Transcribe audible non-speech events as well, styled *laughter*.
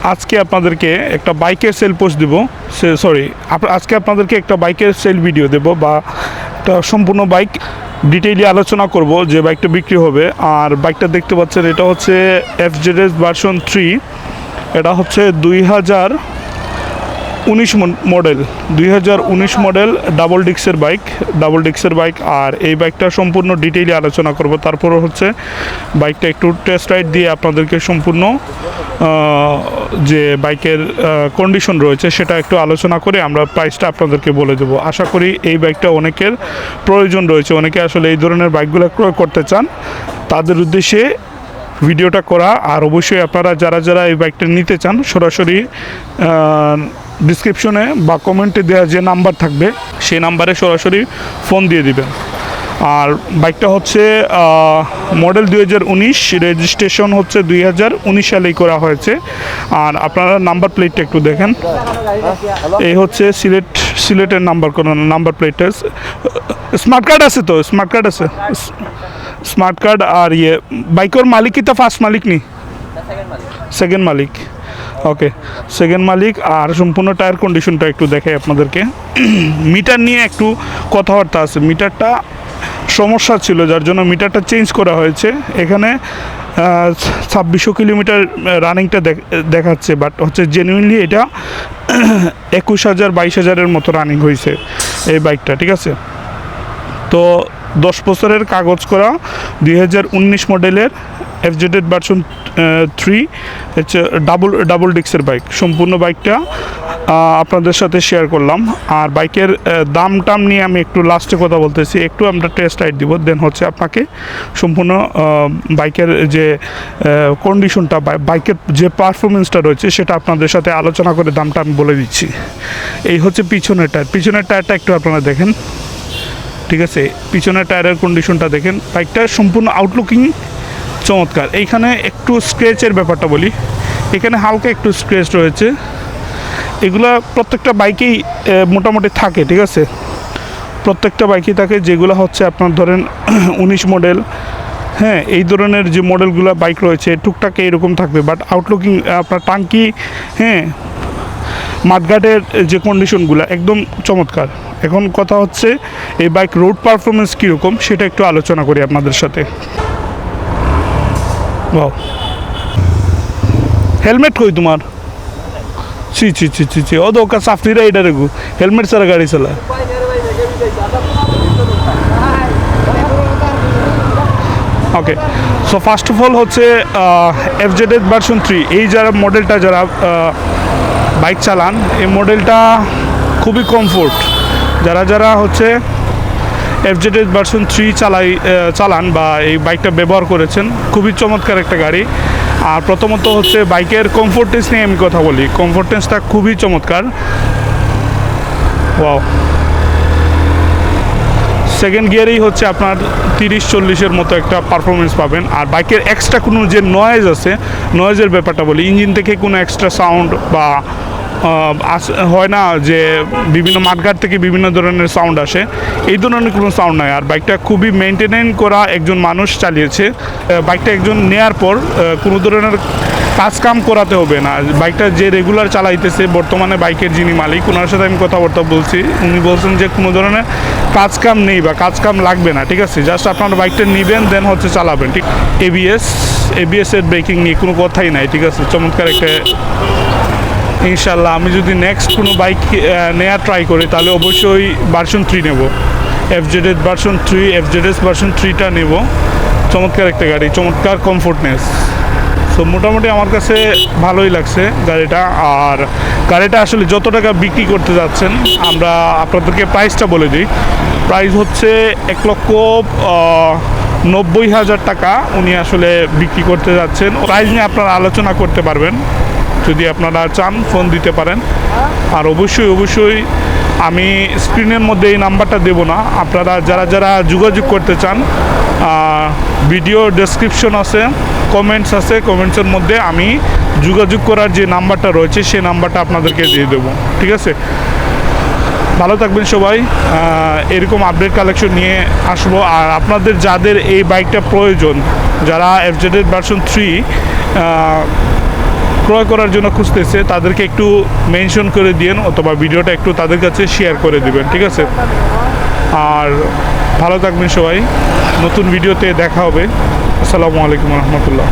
আজকে আপনাদেরকে একটা বাইকের সেল পোস্ট দিব। সরি আজকে আপনাদেরকে একটা বাইকের সেল ভিডিও দেব বা একটা সম্পূর্ণ বাইক ডিটেইলি আলোচনা করব যে বাইকটা বিক্রি হবে। আর বাইকটা দেখতে পাচ্ছেন, এটা হচ্ছে F Z S version three এটা হচ্ছে দুই হাজার উনিশ মডেল দুই হাজার উনিশ মডেল ডাবল ডিক্সের বাইক ডাবল ডিক্সের বাইক আর এই বাইকটা সম্পূর্ণ ডিটেইলি আলোচনা করব। তারপরে হচ্ছে বাইকটা একটু টেস্ট রাইড দিয়ে আপনাদেরকে সম্পূর্ণ যে বাইকের কন্ডিশন রয়েছে সেটা একটু আলোচনা করে আমরা প্রাইসটা আপনাদেরকে বলে দেবো। আশা করি এই বাইকটা অনেকের প্রয়োজন রয়েছে। অনেকে আসলে এই ধরনের বাইকগুলো ক্রয় করতে চান, তাদের উদ্দেশ্যে ভিডিওটা করা। আর অবশ্যই আপনারা যারা যারা এই বাইকটা নিতে চান, সরাসরি ডিসক্রিপশনে বা কমেন্টে দেওয়া যে নাম্বার থাকবে, সেই নাম্বারে সরাসরি ফোন দিয়ে দিবেন। আর বাইকটা হচ্ছে মডেল দুই হাজার উনিশ রেজিস্ট্রেশন হচ্ছে দুই হাজার উনিশ সালেই করা হয়েছে। আর আপনারা নাম্বার প্লেটটা একটু দেখেন। এই হচ্ছে সিলেট, সিলেটের নাম্বার কোনো নাম্বার প্লেটটা স্মার্ট কার্ড আছে তো? স্মার্ট কার্ড আছে? স্মার্ট কার্ড আর ইয়ে বাইকের মালিকই তো ফার্স্ট মালিক নি? সেকেন্ড মালিক। ওকে সেকেন্ড মালিক আর সম্পূর্ণ টায়ার কন্ডিশনটা একটু দেখাই আপনাদেরকে। *clears throat* মিটার নিয়ে একটু কথাবার্তা আছে। মিটারটা সমস্যা ছিল, যার জন্য মিটারটা চেঞ্জ করা হয়েছে। এখানে ছাব্বিশশো কিলোমিটার রানিংটা দেখাচ্ছে বাট হচ্ছে জেনুইনলি এটা *clears throat* একুশ হাজার, বাইশ হাজারের মতো রানিং হয়েছে এই বাইকটা ঠিক আছে? তো দশ বছরের কাগজ করা দুই হাজার উনিশ মডেলের এফজেডেড ভার্সন থ্রি হচ্ছে ডাবল ডাবল ডিক্সের বাইক সম্পূর্ণ বাইকটা আপনাদের সাথে শেয়ার করলাম। আর বাইকের আহ, দাম টাম নিয়ে আমি একটু লাস্টে কথা বলতেছি। একটু আমরা টেস্ট রাইড দিব দেন হচ্ছে আপনাকে সম্পূর্ণ বাইকের যে কন্ডিশনটা বাইকের যে পারফরমেন্সটা রয়েছে সেটা আপনাদের সাথে আলোচনা করে দামটা আমি বলে দিচ্ছি। এই হচ্ছে পিছনের টায়ার পিছনের টায়ারটা একটু আপনারা দেখেন। ঠিক আছে? পিছনের টায়ারের কন্ডিশনটা দেখেন। বাইকটা সম্পূর্ণ আউটলুকিং চমৎকার। এইখানে একটু স্ক্র্যাচের ব্যাপারটা বলি। এখানে হালকা একটু স্ক্র্যাচ রয়েছে। এগুলা প্রত্যেকটা বাইকেই মোটামুটি থাকে, ঠিক আছে? প্রত্যেকটা বাইকই থাকে, যেগুলো হচ্ছে আপনার ধরেন *clears throat* উনিশ মডেল হ্যাঁ এই ধরনের যে মডেলগুলো বাইক রয়েছে, টুকটাক এরকম থাকবে। বাট আউটলুকিং আপনার টাঙ্কি হ্যাঁ মাঠঘাটের যে কন্ডিশনগুলো একদম চমৎকার। এখন কথা হচ্ছে, এই বাইক রোড পারফরমেন্স কীরকম, সেটা একটু আলোচনা করি আপনাদের সাথে। হেলমেট কই তোমার? ছি ছি ছি ছি ও তো ওকা সাফরি রাইডার এগু হেলমেট ছাড়া গাড়ি চালায়। Okay so first of all হচ্ছে F Z S version three এই যারা মডেলটা যারা বাইক চালান, এই মডেলটা খুবই কমফোর্ট যারা যারা হচ্ছে F Z S version three চালাই চালান বা এই বাইকটা ব্যবহার করেছেন। খুবই চমৎকার একটা গাড়ি। আর প্রথমত হচ্ছে বাইকের কমফোর্টেন্স নিয়ে আমি কথা বলি। কমফোর্টেন্সটা খুবই চমৎকার। ওয়াও সেকেন্ড গিয়ারেই হচ্ছে আপনার তিরিশ চল্লিশের মতো একটা পারফরমেন্স পাবেন। আর বাইকের এক্সট্রা কোনো যে নয়েজ আছে নয়েজের ব্যাপারটা বলি। ইঞ্জিন থেকে কোনো এক্সট্রা সাউন্ড বা হয় না যে বিভিন্ন মাঠঘাট থেকে বিভিন্ন ধরনের সাউন্ড আসে। এই ধরনের কোনো সাউন্ড নয় আর বাইকটা খুবই মেনটেনেন করা একজন মানুষ চালিয়েছে। বাইকটা একজন নেয়ার পর কোনো ধরনের কাজ কাম করাতে হবে না। বাইকটা যে রেগুলার চালাইতেছে, বর্তমানে বাইকের যিনি মালিক ওনার সাথে আমি কথাবার্তা বলছি। উনি বলছেন যে কোনো ধরনের কাজ কাম নেই বা কাজ কাম লাগবে না, ঠিক আছে? জাস্ট আপনার বাইকটা নেবেন দেন হচ্ছে চালাবেন, ঠিক? এবিএস এবিএস এর ব্রেকিং নিয়ে কোনো কথাই নাই, ঠিক আছে? চমৎকার একটা ইনশাল্লাহ, আমি যদি নেক্সট কোনো বাইক নেওয়ার ট্রাই করি, তাহলে অবশ্যই ভার্সন থ্রি নেব। F Z S version three F Z S version থ্রিটা নেব। চমৎকার একটা গাড়ি, চমৎকার কমফোর্টনেস তো মোটামুটি আমার কাছে ভালোই লাগছে গাড়িটা। আর গাড়িটা আসলে যত টাকা বিক্রি করতে যাচ্ছেন, আমরা আপনাদেরকে প্রাইসটা বলে দিই। প্রাইস হচ্ছে এক লক্ষ নব্বই হাজার টাকা উনি আসলে বিক্রি করতে যাচ্ছেন। প্রাইস নিয়ে আপনারা আলোচনা করতে পারবেন। যদি আপনারা চান ফোন দিতে পারেন। আর অবশ্যই অবশ্যই আমি স্ক্রিনের মধ্যে এই নাম্বারটা দেব না। আপনারা যারা যারা যোগাযোগ করতে চান ভিডিও ডেসক্রিপশন আছে কমেন্টস আছে কমেন্টসের মধ্যে আমি যোগাযোগ করার যে নাম্বারটা রয়েছে সেই নাম্বারটা আপনাদেরকে দিয়ে দেবো। ঠিক আছে? ভালো থাকবেন সবাই। এরকম আপডেট কালেকশন নিয়ে আসব। আর আপনাদের যাদের এই বাইকটা প্রয়োজন, যারা এফজেডেড ভার্সন থ্রি ক্রয় করার জন্য খুঁজতেছে, তাদেরকে একটু মেনশন করে দিয়েন অথবা ভিডিওটা একটু তাদের কাছে শেয়ার করে দিবেন, ঠিক আছে? আর ভালো থাকবেন সবাই, নতুন ভিডিওতে দেখা হবে। আসসালামু আলাইকুম রহমতুল্লাহ।